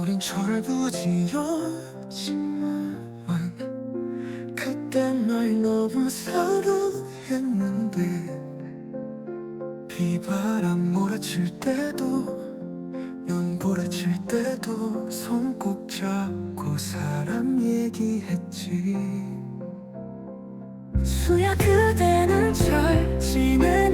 우린 철부지였지만 그때 날 너무 사랑했는데 비바람 몰아칠 때도 눈보라칠 때도 손 꼭 잡고 사랑 얘기했지. 수야 그대는 잘 지내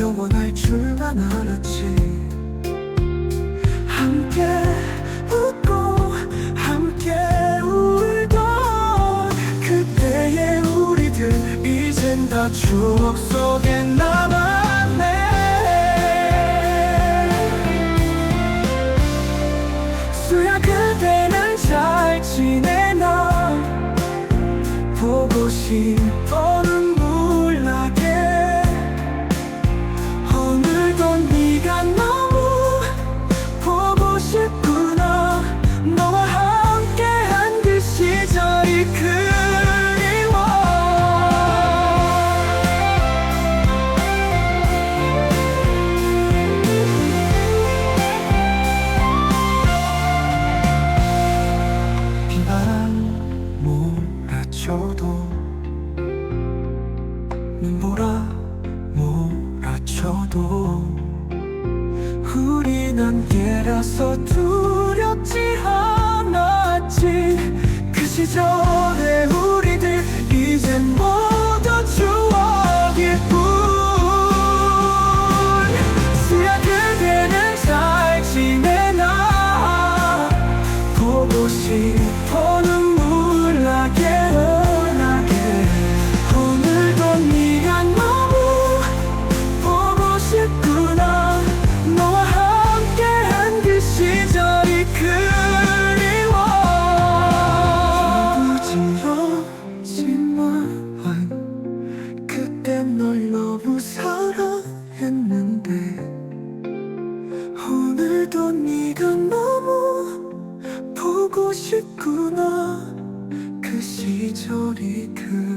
영원할 줄만 알았지. 함께 웃고 함께 울던 그때의 우리들 이젠 다 추억 속에 남았네. 수야 그대는 잘 지내나? 보고 싶어 함께라서 두렵지 않았지. 그 시절의 우리들 이젠 오늘도 네가 너무 보고 싶구나. 그 시절이 그